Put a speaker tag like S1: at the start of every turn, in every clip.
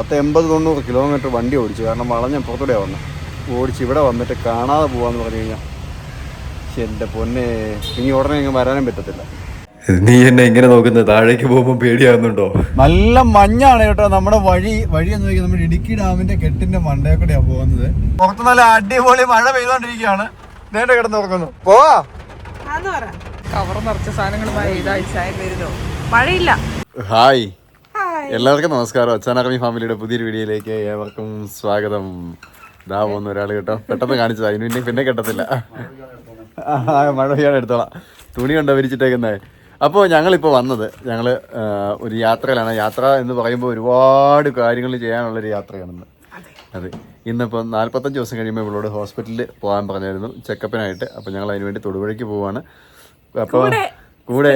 S1: പത്ത് എൺപത് തൊണ്ണൂറ് കിലോമീറ്റർ വണ്ടി ഓടിച്ചു. കാരണം വളഞ്ഞ പുറത്തൂടെ വന്നത് ഓടിച്ച് ഇവിടെ വന്നിട്ട് കാണാതെ പോവാന്ന് പറഞ്ഞു കഴിഞ്ഞാൽ എന്റെ പൊന്നെ ഇനി ഉടനെ ഇങ്ങനെ വരാനും പറ്റത്തില്ല.
S2: നീ എന്നെ ഇങ്ങനെ നോക്കുന്നത്? താഴേക്ക് പോകുമ്പോൾ പേടിയാകുന്നുണ്ടോ
S1: നല്ല മഞ്ഞാണ് കേട്ടോ നമ്മുടെ വഴി. വഴി എന്ന് നോക്കി നമ്മുടെ ഇടുക്കി ഡാമിന്റെ കെട്ടിന്റെ മണ്ടേ കൂടെയാ പോകുന്നത്. പുറത്ത് നല്ല അടിപൊളി മഴ പെയ്തോണ്ടിരിക്കുകയാണ്. നേരെ കിടന്ന് ഉറങ്ങുന്നു പോവാ.
S3: ആന്ന് പറ. കവർ നിറച്ച സാധനങ്ങളുമായി ഇതായി വരുന്നോ മഴയില്ല.
S1: ഹായ്. എല്ലാവർക്കും നമസ്കാരം. അച്ഛനാക്കമി ഫാമിലിയുടെ പുതിയൊരു വീഡിയോയിലേക്ക് ഏവർക്കും സ്വാഗതം. ദാ പോകുന്ന ഒരാൾ കേട്ടോ. പെട്ടെന്ന് കാണിച്ചതാ. ഇനി പിന്നെ പിന്നെ കെട്ടത്തില്ല. മഴ പെയ്യാൻ എടുത്തോളാം. തുണി കണ്ടോ വിരിച്ചിട്ടേക്കുന്നേ? അപ്പോൾ ഞങ്ങളിപ്പോൾ വന്നത് ഞങ്ങൾ ഒരു യാത്രയിലാണ്. യാത്ര എന്ന് പറയുമ്പോൾ ഒരുപാട് കാര്യങ്ങൾ ചെയ്യാനുള്ളൊരു യാത്രയാണെന്ന്. അതെ. ഇന്നിപ്പോൾ നാൽപ്പത്തഞ്ച് ദിവസം കഴിയുമ്പോൾ ഇവളോട് ഹോസ്പിറ്റലിൽ പോകാൻ പറഞ്ഞായിരുന്നു. ചെക്കപ്പിനായിട്ട്. അപ്പോൾ ഞങ്ങൾ അതിന് വേണ്ടി തൊടുപുഴയ്ക്ക് പോവാണ്. അപ്പോൾ കൂടെ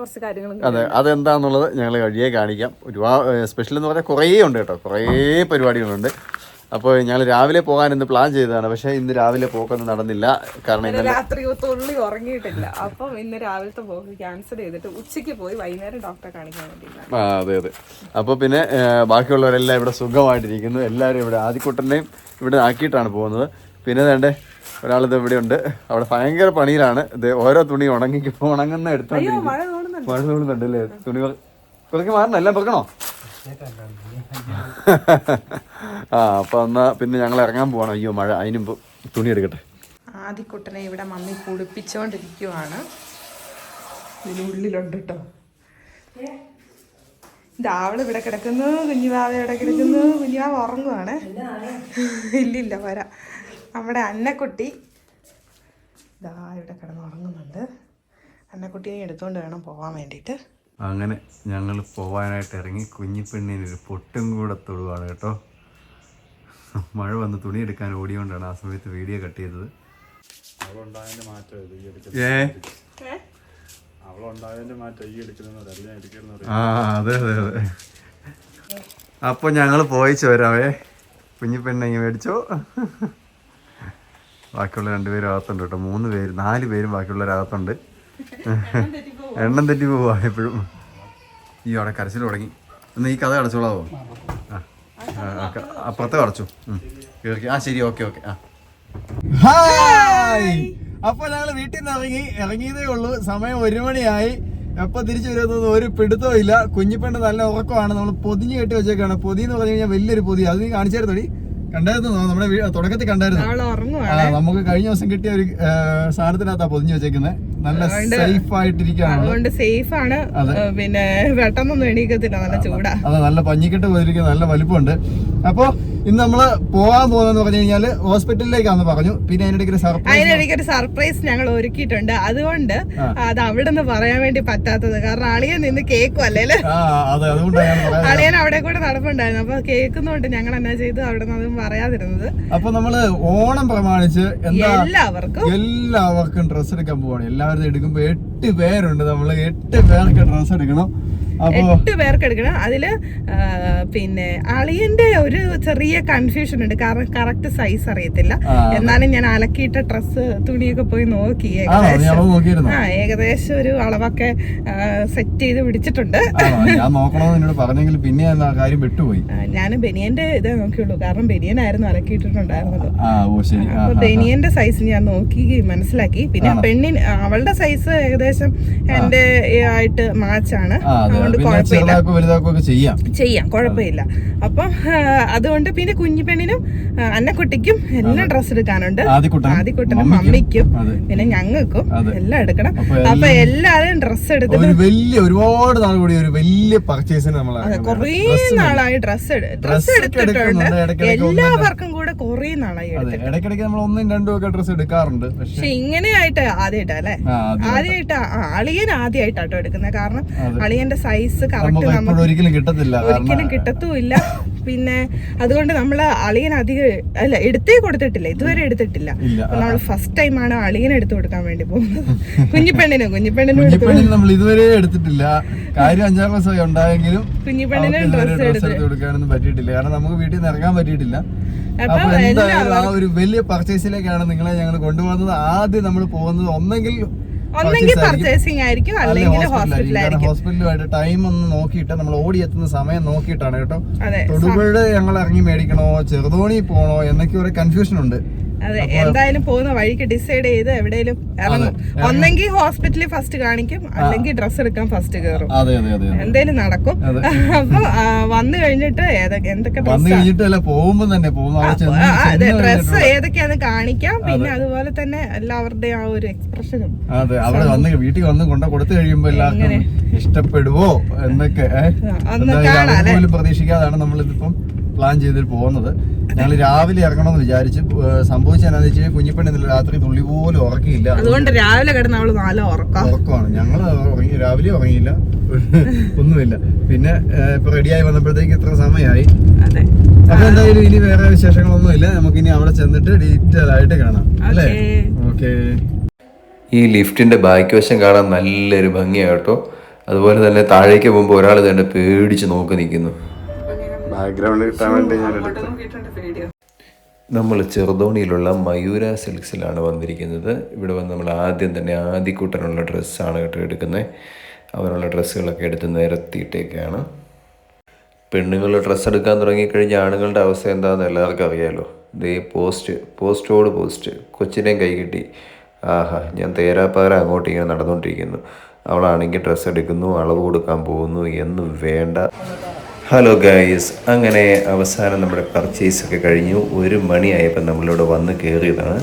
S3: കുറച്ച്
S1: അതെ അതെന്താന്നുള്ളത് ഞങ്ങൾ കഴിയേ കാണിക്കാം. ഒരുപാട് സ്പെഷ്യൽ എന്ന് പറഞ്ഞാൽ കുറേ ഉണ്ട് കേട്ടോ. കുറേ പരിപാടികളുണ്ട്. അപ്പോൾ ഞങ്ങൾ രാവിലെ പോകാൻ ഇന്ന് പ്ലാൻ ചെയ്തതാണ്. പക്ഷേ ഇന്ന് രാവിലെ പോക്കൊന്നും നടന്നില്ല. കാരണം ഇന്നലെ
S3: രാത്രി തുള്ളി ഉറങ്ങിയിട്ടില്ല. അപ്പം ഇന്ന് രാവിലത്തെ പോക്ക് ക്യാൻസൽ ചെയ്തിട്ട് ഉച്ചയ്ക്ക് പോയി വൈകുന്നേരം ഡോക്ടറെ കാണിക്കാൻ വേണ്ടിയില്ല
S1: ആ അതെ അതെ. അപ്പോൾ പിന്നെ ബാക്കിയുള്ളവരെല്ലാം ഇവിടെ സുഖമായിട്ടിരിക്കുന്നു. എല്ലാവരും ഇവിടെ ആദ്യക്കുട്ടനെയും ഇവിടെ ആക്കിയിട്ടാണ് പോകുന്നത്. പിന്നെ വേണ്ടേ? ഒരാളിത് ഇവിടെ ഉണ്ട് അവിടെ ഭയങ്കര പണിയിലാണ്. ഇത് ഓരോ തുണി ഉണങ്ങി ഉണങ്ങുന്ന എടുത്തോണ്ടിരിക്കും
S3: മഴ തോന്നുന്നുണ്ട്.
S1: തോന്നുന്നുണ്ടല്ലേ? തുണി കുറച്ച് മാറണം? എല്ലാം പെറുക്കണോ? ആ അപ്പൊ എന്നാ പിന്നെ ഞങ്ങൾ ഇറങ്ങാൻ പോവാണ്. അയ്യോ മഴ. അതിന് മുമ്പ് തുണി എടുക്കട്ടെ.
S3: ആദ്യക്കുട്ടനെ ഇവിടെ മമ്മി കുളിപ്പിച്ചോണ്ടിരിക്കുവാണ്. ഇതിനുള്ളിലുണ്ട് കേട്ടോ ഇതാവൾ ഇവിടെ കിടക്കുന്നു കുഞ്ഞുവാവ ഇവിടെ കിടക്കുന്നു. കുഞ്ഞുവാവ ഉറങ്ങുവാണ്. ഇല്ലില്ല വരാം. നമ്മുടെ അന്നക്കുട്ടി. ഇതാ ഇവിടെ കിടന്നുറങ്ങുന്നുണ്ട്. അന്നക്കുട്ടിയെ എടുത്തുകൊണ്ട് വേണം പോകാൻ വേണ്ടിയിട്ട്.
S1: അങ്ങനെ ഞങ്ങൾ പോവാനായിട്ട് ഇറങ്ങി കുഞ്ഞിപ്പെണ്ണിന് ഒരു പൊട്ടും കൂടെ തൊടുവാണ് കേട്ടോ. മഴ വന്ന് തുണി എടുക്കാൻ ഓടിയോണ്ടാണ് ആ സമയത്ത് വീഡിയോ കട്ട് ചെയ്തത്. ഏ? ആ അതെ അതെ അതെ. അപ്പൊ ഞങ്ങൾ പോയിച്ചു വരാവേ. കുഞ്ഞിപ്പെണ്ണ ഇങ്ങനെ മേടിച്ചോ. ബാക്കിയുള്ള രണ്ടുപേരും അകത്തുണ്ട് കേട്ടോ. മൂന്ന് പേര് നാല് പേരും ബാക്കിയുള്ളവരകത്തുണ്ട് എണ്ണം തെറ്റി പോവാ. എപ്പോഴും. ഈ അവിടെ കരച്ചിൽ തുടങ്ങി. ഒന്ന് ഈ കഥ അടച്ചോളാവോ? അപ്പുറത്തെ. അടച്ചു. ആ ശരി. Okay okay. ആ. ഹായ്! അപ്പൊ ഞങ്ങൾ വീട്ടിൽ നിന്ന് ഇറങ്ങി ഇറങ്ങിയതേ ഉള്ളൂ. സമയം ഒരു മണിയായി. എപ്പൊ തിരിച്ചു വരുന്നത് ഒരു പിടുത്തവും ഇല്ല. കുഞ്ഞിപ്പണ്ട് നല്ല ഉറക്കമാണ്. നമ്മൾ പൊതിഞ്ഞ് കെട്ടി വെച്ചേക്കാണ്. പൊതി എന്ന് പറഞ്ഞു കഴിഞ്ഞാൽ വലിയൊരു പൊതി. അത് നീ കാണിച്ചായിരുന്നോടി കണ്ടായിരുന്നു? നമ്മുടെ തുടക്കത്തിൽ കണ്ടായിരുന്നു. നമുക്ക് കഴിഞ്ഞ ദിവസം കിട്ടിയ ഒരു സാധനത്തിനകത്താ പൊതിഞ്ഞു വെച്ചേക്കുന്നത് നല്ല സേഫ് ആയിട്ടിരിക്കുകയാണ്
S3: അതുകൊണ്ട് സേഫ് ആണ് പിന്നെ വെട്ടമൊന്നും എണീക്കത്തില്ല. നല്ല ചൂടാ.
S1: അതെ നല്ല പഞ്ഞിക്കെട്ട് പോയിരിക്കുന്ന. നല്ല വലിപ്പമുണ്ട്. അപ്പോ ഇന്ന് നമ്മൾ പോകാൻ പോകുന്നതെന്ന് പറഞ്ഞു കഴിഞ്ഞാൽ ഹോസ്പിറ്റലിലേക്കാന്ന് പറഞ്ഞു. പിന്നെ അതിനിടയ്ക്ക് ഒരു സർപ്രൈസ്
S3: അതിനിടയ്ക്ക് ഒരു സർപ്രൈസ് ഞങ്ങൾ ഒരുക്കിയിട്ടുണ്ട്. അതുകൊണ്ട് അത് അവിടെ നിന്ന് പറയാൻ വേണ്ടി പറ്റാത്തത്. കാരണം അളിയൻ നിന്ന് കേക്കും
S1: അല്ലേ?
S3: അളിയൻ അവിടെ കൂടെ നടപ്പുണ്ടായിരുന്നു. അപ്പൊ കേൾക്കുന്നോണ്ട് ഞങ്ങൾ എന്നാ ചെയ്തു? അവിടെ നിന്ന് അതും പറയാതിരുന്നത്.
S1: അപ്പൊ നമ്മൾ ഓണം പ്രമാണിച്ച്
S3: എല്ലാവർക്കും.
S1: എല്ലാവർക്കും ഡ്രസ്സ് എടുക്കാൻ പോവാണ്. എല്ലാവരും എടുക്കുമ്പോ എട്ട് പേരുണ്ട് നമ്മൾ. എട്ട് പേർക്ക് ഡ്രസ്സ് എടുക്കണം.
S3: എട്ട് പേർക്ക് എടുക്കണം. അതിൽ പിന്നെ അളിയന്റെ ഒരു ചെറിയ കൺഫ്യൂഷൻ ഉണ്ട്. കാരണം കറക്റ്റ് സൈസ് അറിയത്തില്ല. എന്നാലും ഞാൻ അലക്കിയിട്ട ഡ്രസ്സ് തുണിയൊക്കെ പോയി നോക്കി. ഏകദേശം ആ ഏകദേശം ഒരു അളവൊക്കെ സെറ്റ് ചെയ്ത് പിടിച്ചിട്ടുണ്ട്.
S1: പറഞ്ഞെങ്കിൽ പിന്നെ കാര്യം വിട്ടുപോയി.
S3: ഞാൻ ബനിയന്റെ ഇതേ നോക്കിയുള്ളൂ. കാരണം ബെനിയനായിരുന്നു അലക്കിയിട്ടിട്ടുണ്ടായിരുന്നത്.
S1: ആ ഓ ശരി. ആ
S3: അപ്പൊ ബനിയന്റെ സൈസ് ഞാൻ നോക്കി മനസ്സിലാക്കി. പിന്നെ പെണ്ണിന് അവളുടെ സൈസ് ഏകദേശം എന്റെ ആയിട്ട് മാച്ചാണ് അതുകൊണ്ട് കുഴപ്പമില്ല.
S1: ചെയ്യാം.
S3: ചെയ്യാം കുഴപ്പമില്ല. അപ്പം അതുകൊണ്ട് പിന്നെ കുഞ്ഞു പെണ്ണിനും അന്നക്കുട്ടിക്കും എല്ലാം ഡ്രസ്സ് എടുക്കാനുണ്ട്. ആദ്യക്കുട്ടനും മമ്മിക്കും. പിന്നെ ഞങ്ങൾക്കും എല്ലാം എടുക്കണം.
S1: അപ്പൊ
S3: എല്ലാവരും ഡ്രസ്സ് എടുത്തിട്ട്
S1: വലിയ ഒരുപാട് നാൾ കൂടി ഒരു വലിയ പർച്ചേസിന് നമ്മൾ
S3: കുറേ നാളായി ഡ്രസ്സ് ഡ്രസ്സ് എടുത്തിട്ടുണ്ട്. എല്ലാവർക്കും കൂടെ കുറേ നാളായി
S1: ഇടയ്ക്കിടയ്ക്ക് നമ്മൾ ഒന്നും രണ്ടും ഒക്കെ ഡ്രസ്സ് എടുക്കാറുണ്ട്. പക്ഷെ
S3: ഇങ്ങനെ ഇങ്ങനെയായിട്ട് ആദ്യമായിട്ടാ അല്ലേ? ആദ്യമായിട്ടാ. അളിയൻ ആദ്യമായിട്ടാട്ടോ എടുക്കുന്നത്. കാരണം
S1: അളിയന്റെ
S3: അളിയന്റെ സൈസ് കറക്റ്റ്
S1: നമുക്ക് ഒരിക്കലും കിട്ടത്തില്ല
S3: ഒരിക്കലും കിട്ടത്തുമില്ല. പിന്നെ അതുകൊണ്ട് നമ്മൾ അളിയൻ അധികം അല്ല എടുത്തേ കൊടുത്തിട്ടില്ല. ഇതുവരെ എടുത്തിട്ടില്ല. നമ്മൾ ഫസ്റ്റ് ടൈം ആണ് അളിയൻ എടുത്തു കൊടുക്കാൻ വേണ്ടി പോകുന്നത്. കുഞ്ഞിപ്പെണ്ണിനും കുഞ്ഞിപ്പെണ്ണിനും
S1: നമ്മൾ ഇതുവരെ എടുത്തിട്ടില്ല. കാര്യം അഞ്ചാം ദിവസമായി ഉണ്ടായെങ്കിലും
S3: കുഞ്ഞിപ്പെണ്ണിന് ഡ്രസ്സ്
S1: എടുത്ത്. കൊടുക്കാനൊന്നും പറ്റിയിട്ടില്ല. കാരണം നമുക്ക് വീട്ടിൽ നിന്ന് ഇറങ്ങാൻ പറ്റിയിട്ടില്ല.
S3: അപ്പൊ
S1: അപ്പൊ എന്തായാലും ആ ഒരു വലിയ പർച്ചേസിലേക്കാണ് നിങ്ങളെ ഞങ്ങൾ കൊണ്ടുപോകുന്നത്. ആദ്യം നമ്മൾ പോകുന്നത് ഒന്നെങ്കിൽ
S3: ഒന്നെങ്കിൽ പർച്ചേസിംഗ് ആയിരിക്കും അല്ലെങ്കിൽ ഹോസ്പിറ്റലായിരിക്കും.
S4: ഹോസ്പിറ്റലുമായിട്ട് ടൈം ഒന്ന് നോക്കിയിട്ട് നമ്മൾ ഓടി എത്തുന്ന സമയം നോക്കിയിട്ടാണ് കേട്ടോ. തൊടുപുഴ ഞങ്ങൾ ഇറങ്ങി മേടിക്കണോ ചെറുതോണി പോണോ എന്നൊക്കെ ഒരു കൺഫ്യൂഷൻ ഉണ്ട്.
S3: അതെ എന്തായാലും പോകുന്ന വഴിക്ക് ഡിസൈഡ് ചെയ്ത് എവിടെയും ഇറങ്ങും. ഒന്നെങ്കിൽ ഹോസ്പിറ്റലിൽ ഫസ്റ്റ് കാണിക്കും അല്ലെങ്കിൽ ഡ്രസ്സ് എടുക്കാൻ ഫസ്റ്റ് കയറും എന്തേലും നടക്കും. അപ്പൊ വന്നു കഴിഞ്ഞിട്ട് എന്തൊക്കെ അതെ ഡ്രസ്സ് ഏതൊക്കെയാന്ന് കാണിക്കാം. പിന്നെ അതുപോലെ തന്നെ എല്ലാവരുടെയും ആ ഒരു എക്സ്പ്രഷനും
S4: അതെ അവിടെ വന്ന് വീട്ടിൽ വന്ന് കൊണ്ട കൊടുത്തു കഴിയുമ്പോ എല്ലാവർക്കും ഇഷ്ടപ്പെടുവോ എന്നൊക്കെ പ്രതീക്ഷിക്കാതാണ് നമ്മൾ ഇതിപ്പം പ്ലാൻ ചെയ്തിട്ട് പോകുന്നത്. ഞങ്ങൾ രാവിലെ ഇറങ്ങണമെന്ന് വിചാരിച്ച് സംഭവിച്ചാന്ന് വെച്ചാൽ കുഞ്ഞിപ്പണി ഇന്നലെ രാത്രി തുള്ളി പോലും ഉറക്കിയില്ല.
S3: അതുകൊണ്ട് രാവിലെ കിടന്ന് അവൾ നാലോ ഉറക്കാം.
S4: ഉറക്കമാണ് ഞങ്ങൾ ഉറങ്ങി രാവിലെ ഉറങ്ങിയില്ല. ഒന്നുമില്ല. പിന്നെ ഇപ്പൊ റെഡിയായി വന്നപ്പോഴത്തേക്ക് ഇത്ര സമയമായി.
S3: അതെ.
S4: അപ്പൊ എന്തായാലും ഇനി വേറെ വിശേഷങ്ങളൊന്നുമില്ല. നമുക്ക് ഇനി അവിടെ ചെന്നിട്ട് ഡീറ്റെയിൽ ആയിട്ട് കാണാം. അല്ലേ? ഓക്കെ.
S2: ഈ ലിഫ്റ്റിന്റെ ബാക്ക് വശം കാണാൻ നല്ലൊരു ഭംഗിയാട്ടോ കേട്ടോ. അതുപോലെ തന്നെ താഴേക്ക് പോകുമ്പോൾ ഒരാൾ തന്നെ പേടിച്ച് നോക്കി നിൽക്കുന്നു.
S1: ബാക്ക്ഗ്രൗണ്ട് കിട്ടാൻ വേണ്ടി ഞാൻ എടുത്തു
S2: നമ്മൾ ചെറുതോണിയിലുള്ള മയൂര സിൽക്സിലാണ് വന്നിരിക്കുന്നത്. ഇവിടെ വന്ന് നമ്മൾ ആദ്യം തന്നെ ആദ്യക്കൂട്ടനുള്ള ഡ്രസ്സാണ് കേട്ടോ എടുക്കുന്നത്. അവനുള്ള ഡ്രസ്സുകളൊക്കെ എടുത്ത് നിരത്തിയിട്ടേക്കാണ്. പെണ്ണുങ്ങൾ ഡ്രസ്സ് എടുക്കാൻ തുടങ്ങിക്കഴിഞ്ഞാൽ ആണുങ്ങളുടെ അവസ്ഥ എന്താണെന്ന് എല്ലാവർക്കും അറിയാമല്ലോ ദേ പോസ്റ്റ് പോസ്റ്റോട് പോസ്റ്റ്. കൊച്ചിനെയും കൈ കിട്ടി. ആഹാ ഞാൻ തേരാപ്പാറ അങ്ങോട്ട് ഇങ്ങനെ നടന്നുകൊണ്ടിരിക്കുന്നു. അവളാണെങ്കിൽ ഡ്രസ്സ് എടുക്കുന്നു അളവ് കൊടുക്കാൻ പോകുന്നു എന്നും വേണ്ട. ഹലോ ഗൈസ് അങ്ങനെ അവസാനം നമ്മുടെ പർച്ചേസ് ഒക്കെ കഴിഞ്ഞു. ഒരു മണിയായപ്പോൾ നമ്മളിവിടെ വന്ന് കയറിയതാണ്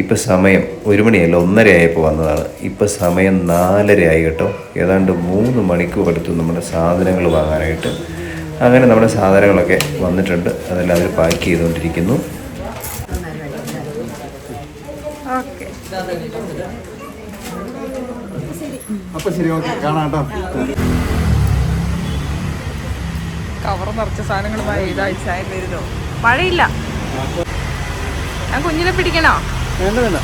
S2: ഇപ്പം സമയം ഒരു മണിയല്ല ഒന്നര ആയപ്പോൾ വന്നതാണ്. ഇപ്പം സമയം നാലര ആയി കേട്ടോ. ഏതാണ്ട് മൂന്ന് മണിക്കൂർ എടുത്തു നമ്മുടെ സാധനങ്ങൾ വാങ്ങാനായിട്ട്. അങ്ങനെ നമ്മുടെ സാധനങ്ങളൊക്കെ വന്നിട്ടുണ്ട്. അതെല്ലാം അവർ പാക്ക് ചെയ്തുകൊണ്ടിരിക്കുന്നു.
S3: ഓക്കെ.
S4: അപ്പൊ ശരി ഓക്കെ. കാണാം കേട്ടോ.
S3: കവർ നിറച്ച സാധനങ്ങളുമായി ഇതാഴ്ച വരുന്നോ. മഴയില്ല. ഞാൻ കുഞ്ഞിനെ പിടിക്കണോ?
S4: വേണ്ട വേണ്ട.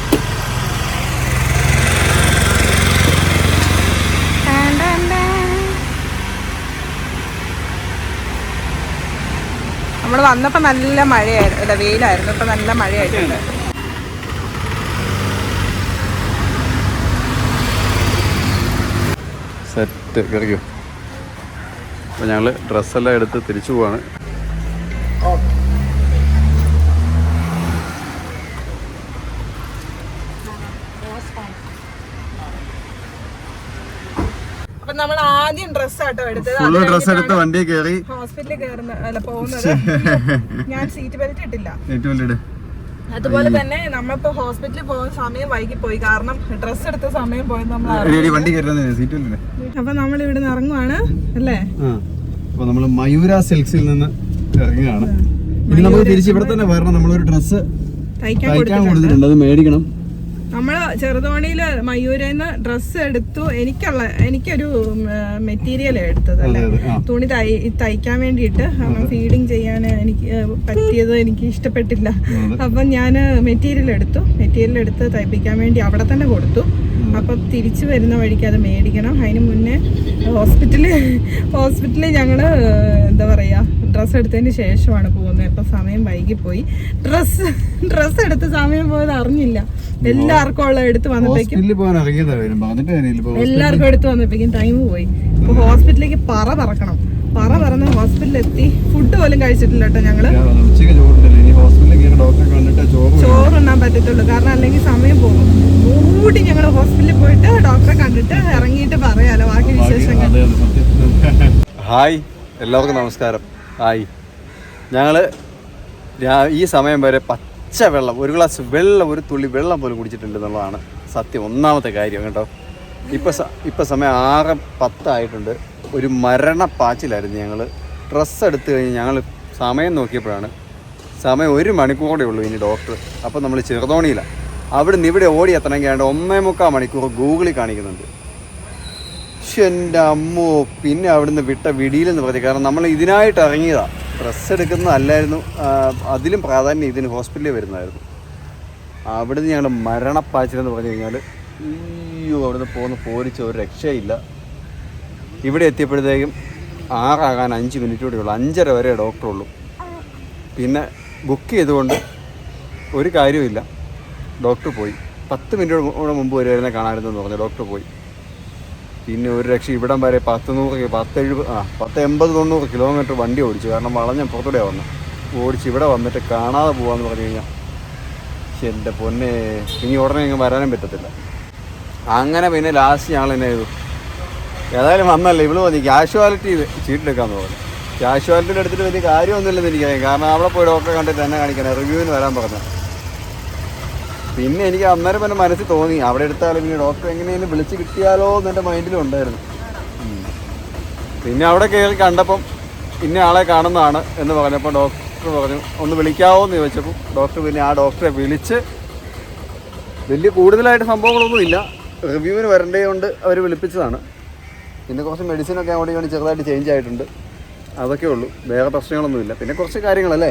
S3: നമ്മൾ വന്നപ്പോ നല്ല മഴയായിരുന്നു. അല്ല വെയിലായിരുന്നു. ഇപ്പൊ നല്ല മഴയായിട്ടുണ്ട്.
S1: സെറ്റ്. കറിയോ അപ്പോൾ ഞങ്ങൾ ഡ്രസ്സെല്ലാം എടുത്ത് തിരിച്ചു പോവാണ്.
S3: നമ്മൾ ആദ്യം ഡ്രസ് ആട്ടോ എടുത്തത്
S1: ഡ്രസ് എടുത്ത് വണ്ടിയിൽ കയറി
S3: ഹോസ്പിറ്റലിൽ കയറുന്ന അല്ല പോകുന്നത്. ഞാൻ സീറ്റ് ബെൽറ്റ് ഇട്ടില്ല.
S1: ഏറ്റവും വലിയ
S3: അതുപോലെ തന്നെ നമ്മളിപ്പോ ഹോസ്പിറ്റലിൽ പോകുന്ന സമയം വൈകി പോയി. കാരണം ഡ്രസ് എടുത്ത സമയം പോയി നമ്മൾ
S1: വണ്ടി
S3: അപ്പൊ നമ്മൾ ഇവിടെ നിന്ന് ഇറങ്ങുവാണ് അല്ലേ?
S4: അപ്പൊ നമ്മൾ മയൂര സിൽക്സിൽ നിന്ന് ഇറങ്ങുകയാണ്. ഇനി നമുക്ക് തിരിച്ച് ഇവിടെ തന്നെ വരണം. നമ്മളൊരു ഡ്രസ്സ്
S3: തയ്ക്കാൻ
S4: കൊടുത്തിട്ടുണ്ട്. അത് മേടിക്കണം.
S3: നമ്മൾ ചെറുതോണിയിൽ മയൂരന്ന് ഡ്രസ്സ് എടുത്തു. എനിക്കുള്ള എനിക്കൊരു മെറ്റീരിയൽ എടുത്തത് അല്ലേ. തുണി തൈ തയ്ക്കാൻ വേണ്ടിയിട്ട്. ഫീഡിങ് ചെയ്യാൻ എനിക്ക് പറ്റിയത് എനിക്ക് ഇഷ്ടപ്പെട്ടില്ല. അപ്പം ഞാൻ മെറ്റീരിയൽ എടുത്തു. മെറ്റീരിയൽ എടുത്ത് തയ്പ്പിക്കാൻ വേണ്ടി അവിടെ തന്നെ കൊടുത്തു. അപ്പം തിരിച്ചു വരുന്ന വഴിക്ക് അത് മേടിക്കണം. അതിന് മുന്നേ ഹോസ്പിറ്റലിൽ ഹോസ്പിറ്റലിൽ ഞങ്ങൾ എന്താ പറയുക ഡ്രസ്സ് എടുത്തതിന് ശേഷമാണ് പോകുന്നത്. ഇപ്പം സമയം വൈകിപ്പോയി. ഡ്രസ്സ് ഡ്രസ്സ് എടുത്ത് സമയം പോയത് അറിഞ്ഞില്ല. എല്ലാവർക്കും ഉള്ള എടുത്ത് വന്നപ്പോഴേക്കും എല്ലാവർക്കും എടുത്ത് വന്നപ്പോഴേക്കും ടൈം പോയി. അപ്പൊ ഹോസ്പിറ്റലിലേക്ക് പറ പറക്കണം. പറ പറന്ന് ഹോസ്പിറ്റലിൽ എത്തി ഫുഡ് പോലും കഴിച്ചിട്ടില്ല കേട്ടോ ഞങ്ങൾ.
S4: ഉച്ചയ്ക്ക് ചോറുണ്ടല്ലോ. ഇനി ഹോസ്പിറ്റലിൽ ചോറ്.
S3: ചോറുണ്ണാൻ പറ്റത്തുള്ളൂ. കാരണം അല്ലെങ്കിൽ സമയം പോകും. കൂടി ഞങ്ങൾ ഹോസ്പിറ്റലിൽ പോയിട്ട് ഡോക്ടറെ കണ്ടിട്ട് ഇറങ്ങിയിട്ട് പറയാലോ ബാക്കി വിശേഷങ്ങൾ.
S1: ഹായ്. എല്ലാവർക്കും നമസ്കാരം. ഹായ്. ഞങ്ങൾ ഈ സമയം വരെ പച്ച വെള്ളം ഒരു ഗ്ലാസ് വെള്ളം ഒരു തുള്ളി വെള്ളം പോലും കുടിച്ചിട്ടുണ്ട് എന്നുള്ളതാണ് സത്യം ഒന്നാമത്തെ കാര്യം കേട്ടോ. ഇപ്പം സ- ഇപ്പം സമയം ആറ് പത്തായിട്ടുണ്ട്. ഒരു മരണ മരണപ്പാച്ചിലായിരുന്നു ഞങ്ങൾ ഡ്രസ്സ് എടുത്തു കഴിഞ്ഞ് ഞങ്ങൾ സമയം നോക്കിയപ്പോഴാണ് സമയം ഒരു മണിക്കൂറേ ഉള്ളൂ ഇനി ഡോക്ടർ അപ്പോൾ നമ്മൾ ചെറുതോണിയിലാണ് അവിടെ നിന്ന് ഇവിടെ ഓടി എത്തണമെങ്കിൽ ആണ്ട് ഒന്നേ മുക്കാൽ മണിക്കൂർ ഗൂഗിളിൽ കാണിക്കുന്നുണ്ട്. എന്റെ അമ്മോ പിന്നെ അവിടുന്ന് വിട്ട വിടിയിലെന്ന് പറഞ്ഞു. കാരണം നമ്മൾ ഇതിനായിട്ട് ഇറങ്ങിയതാണ് ഡ്രസ്സ് എടുക്കുന്നതല്ലായിരുന്നു. അതിലും പ്രാധാന്യം ഇതിന് ഹോസ്പിറ്റലിൽ വരുന്നതായിരുന്നു. അവിടുന്ന് ഞങ്ങൾ മരണപ്പാച്ചിലെന്ന് പറഞ്ഞു കഴിഞ്ഞാൽ അയ്യോ അവിടുന്ന് പോകുന്ന പോരിച്ച ഒരു രക്ഷയില്ല. ഇവിടെ എത്തിയപ്പോഴത്തേക്കും ആറാകാൻ അഞ്ച് മിനിറ്റ് കൂടെ ഉള്ളൂ. അഞ്ചര വരെ ഡോക്ടറുള്ളൂ പിന്നെ ബുക്ക് ചെയ്തുകൊണ്ട് ഒരു കാര്യമില്ല ഡോക്ടർ പോയി. പത്ത് മിനിറ്റ് മുമ്പ് വരുമായിരുന്നെ കാണാമായിരുന്നെന്ന് പറഞ്ഞു. ഡോക്ടർ പോയി. പിന്നെ ഒരു രക്ഷ ഇവിടം വരെ പത്ത് നൂറ് പത്ത് എഴുപത് ആ പത്ത് എൺപത് തൊണ്ണൂറ് കിലോമീറ്റർ വണ്ടി ഓടിച്ചു. കാരണം വളഞ്ഞ പുറത്തൂടെ വന്നു. ഓടിച്ച് ഇവിടെ വന്നിട്ട് കാണാതെ പോകാമെന്ന് പറഞ്ഞു കഴിഞ്ഞാൽ പക്ഷെ എന്റെ പൊന്നെ ഇനി ഉടനെ ഇങ്ങനെ വരാനും പറ്റത്തില്ല. അങ്ങനെ പിന്നെ ലാസ്റ്റ് ഞങ്ങൾ എന്നെ ചെയ്തു? ഏതായാലും വന്നല്ലേ? ഇവൾ പറഞ്ഞു ക്യാഷ്വാലിറ്റി ചീട്ടിലെടുക്കാമെന്ന് പറഞ്ഞു. ക്യാഷ്വാലിറ്റിയിൽ എടുത്തിട്ട് വലിയ കാര്യമൊന്നുമില്ലെന്ന് എനിക്കറിയാം. കാരണം അവിടെ പോയി ഡോക്ടറെ കണ്ടിട്ട് തന്നെ കാണിക്കണം റിവ്യൂവിന് വരാൻ പറഞ്ഞു പിന്നെ എനിക്ക് അന്നേരം എന്റെ മനസ്സിൽ തോന്നി അവിടെ എടുത്താലും ഇനി ഡോക്ടർ എങ്ങനെയെങ്കിലും വിളിച്ച് കിട്ടിയാലോ എന്ന് എന്റെ മൈൻഡിലും ഉണ്ടായിരുന്നു. പിന്നെ അവിടെ കയറി കണ്ടപ്പം ഇന്ന ആളെ കാണുന്നതാണ് എന്ന് പറഞ്ഞപ്പോൾ ഡോക്ടർ പറഞ്ഞു ഒന്ന് വിളിക്കാവോ? എന്ന് ചോദിച്ചപ്പോൾ ഡോക്ടർ പിന്നെ ആ ഡോക്ടറെ വിളിച്ച് വലിയ കൂടുതലായിട്ട് സംഭവങ്ങളൊന്നുമില്ല റിവ്യൂവിന് വരേണ്ടതുകൊണ്ട് അവർ വിളിപ്പിച്ചതാണ്. പിന്നെ കുറച്ച് മെഡിസിനൊക്കെ വേണ്ടി ചെറുതായിട്ട് ചേഞ്ച് ആയിട്ടുണ്ട്. അതൊക്കെ ഉള്ളൂ. വേറെ പ്രശ്നങ്ങളൊന്നുമില്ല. പിന്നെ കുറച്ച് കാര്യങ്ങളല്ലേ?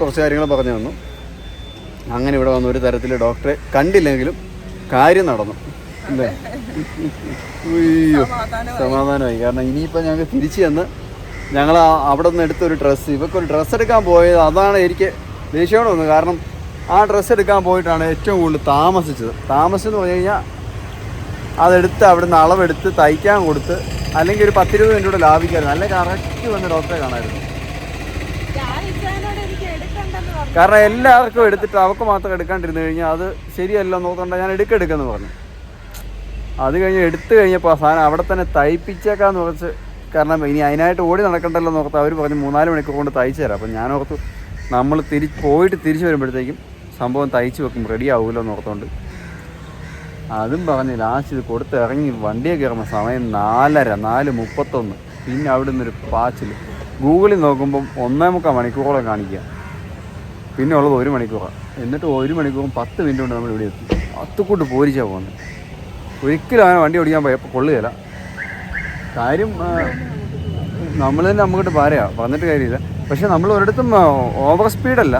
S1: കുറച്ച് കാര്യങ്ങൾ പറഞ്ഞു തന്നു. അങ്ങനെ ഇവിടെ വന്ന ഒരു തരത്തിൽ ഡോക്ടറെ കണ്ടില്ലെങ്കിലും കാര്യം നടന്നു. അല്ലേ? അയ്യോ സമാധാനമായി. കാരണം ഇനിയിപ്പോൾ ഞങ്ങൾക്ക് തിരിച്ചു ചെന്ന് ഞങ്ങൾ അവിടെ നിന്ന് എടുത്തൊരു ഡ്രസ്സ് ഇവക്കൊരു ഡ്രസ്സ് എടുക്കാൻ പോയത് അതാണ് എനിക്ക് ദേഷ്യം വന്നത്. കാരണം ആ ഡ്രസ്സ് എടുക്കാൻ പോയിട്ടാണ് ഏറ്റവും കൂടുതൽ താമസിച്ചത്. താമസിച്ചെന്ന് പറഞ്ഞു കഴിഞ്ഞാൽ അതെടുത്ത് അവിടുന്ന് അളവെടുത്ത് തയ്ക്കാൻ കൊടുത്ത് അല്ലെങ്കിൽ ഒരു പത്തിരുപത് മിനിറ്റ് കൂടെ ലാഭിക്കായിരുന്നു. നല്ല കറക്റ്റ് വന്ന് ഡോക്ടറെ കാണായിരുന്നു. കാരണം എല്ലാവർക്കും എടുത്തിട്ട് അവർക്ക് മാത്രം എടുക്കാണ്ടിരുന്നു കഴിഞ്ഞാൽ അത് ശരിയല്ല നോക്കണ്ട ഞാൻ എടുക്കെടുക്കെന്ന് പറഞ്ഞു. അത് കഴിഞ്ഞ് എടുത്തു കഴിഞ്ഞപ്പോൾ സാധനം അവിടെ തന്നെ തയ്പ്പിച്ചേക്കാന്ന് കുറച്ച് കാരണം ഇനി അതിനായിട്ട് ഓടി നടക്കണ്ടല്ലോ നോർത്ത് അവർ പറഞ്ഞ് മൂന്നാൽ മണിക്കൂർ കൊണ്ട് തയ്ച്ചു തരാം അപ്പം ഞാൻ ഓർത്തു നമ്മൾ തിരി പോയിട്ട് തിരിച്ചു വരുമ്പോഴത്തേക്കും സംഭവം തയ്ച്ചു വെക്കും റെഡി ആവുമല്ലോ എന്ന് ഓർത്തുകൊണ്ട് അതും പറഞ്ഞ് ലാസ്റ്റ് ഇത് കൊടുത്ത് ഇറങ്ങി വണ്ടിയെ കയറുമ്പോൾ സമയം നാലര നാല് മുപ്പത്തൊന്ന്. പിന്നെ അവിടെ നിന്നൊരു പാച്ചിൽ ഗൂഗിളിൽ നോക്കുമ്പം ഒന്നേ മുക്കാൽ മണിക്കൂറോളം കാണിക്കുക പിന്നെ ഉള്ളത് ഒരു മണിക്കൂറാണ് എന്നിട്ട് ഒരു മണിക്കൂറും പത്ത് മിനിറ്റ് കൊണ്ട് നമ്മൾ ഇവിടെ എത്തി. അത്തുക്കൂട്ട് പോരിച്ചാണ് പോകുന്നത് ഒരിക്കലും അങ്ങനെ വണ്ടി ഓടിക്കാൻ കൊള്ളുകയില്ല കാര്യം നമ്മൾ തന്നെ നമുക്കിട്ട് പാരയാണ് പറഞ്ഞിട്ട് കാര്യമില്ല. പക്ഷെ നമ്മൾ ഒരിടത്തും ഓവർ സ്പീഡല്ല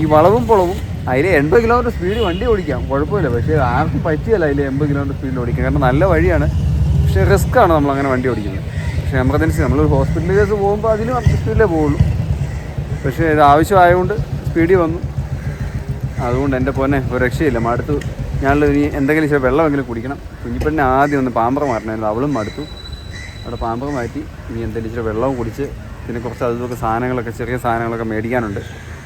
S1: ഈ വളവും പൊളവും അതിൽ എൺപത് കിലോമീറ്റർ സ്പീഡ് വണ്ടി ഓടിക്കാം. കുഴപ്പമില്ല. പക്ഷേ ആർക്കും പറ്റിയല്ല അതിൽ എൺപത് കിലോമീറ്റർ സ്പീഡിൽ ഓടിക്കാം കാരണം നല്ല വഴിയാണ്. പക്ഷേ റിസ്ക് ആണ് നമ്മൾ അങ്ങനെ വണ്ടി ഓടിക്കുന്നത്. പക്ഷേ എമർജൻസി നമ്മൾ ഹോസ്പിറ്റലിൽ കേസ് പോകുമ്പോൾ അതിനും അത്ര സ്പീഡിലേ പോവുള്ളൂ. പക്ഷേ ഇത് ആവശ്യമായതുകൊണ്ട് സ്പീഡിൽ വന്നു. അതുകൊണ്ട് എന്റെ പൊന്നെ ഒരു രക്ഷയില്ല. മടുത്തു. ഞാനുള്ള ഇനി എന്തെങ്കിലും ചില വെള്ളമെങ്കിലും കുടിക്കണം. കുഞ്ഞിപ്പെണ്ണെ ആദ്യം ഒന്ന് പാമ്പറ മാറണമായിരുന്നു. അവളും മടുത്തു. അവിടെ പാമ്പറ മാറ്റി. ഇനി എന്തെങ്കിലും ഇച്ചിരി വെള്ളവും കുടിച്ച് പിന്നെ കുറച്ച് അതുപോലെ സാധനങ്ങളൊക്കെ ചെറിയ സാധനങ്ങളൊക്കെ മേടിക്കാനുണ്ട്.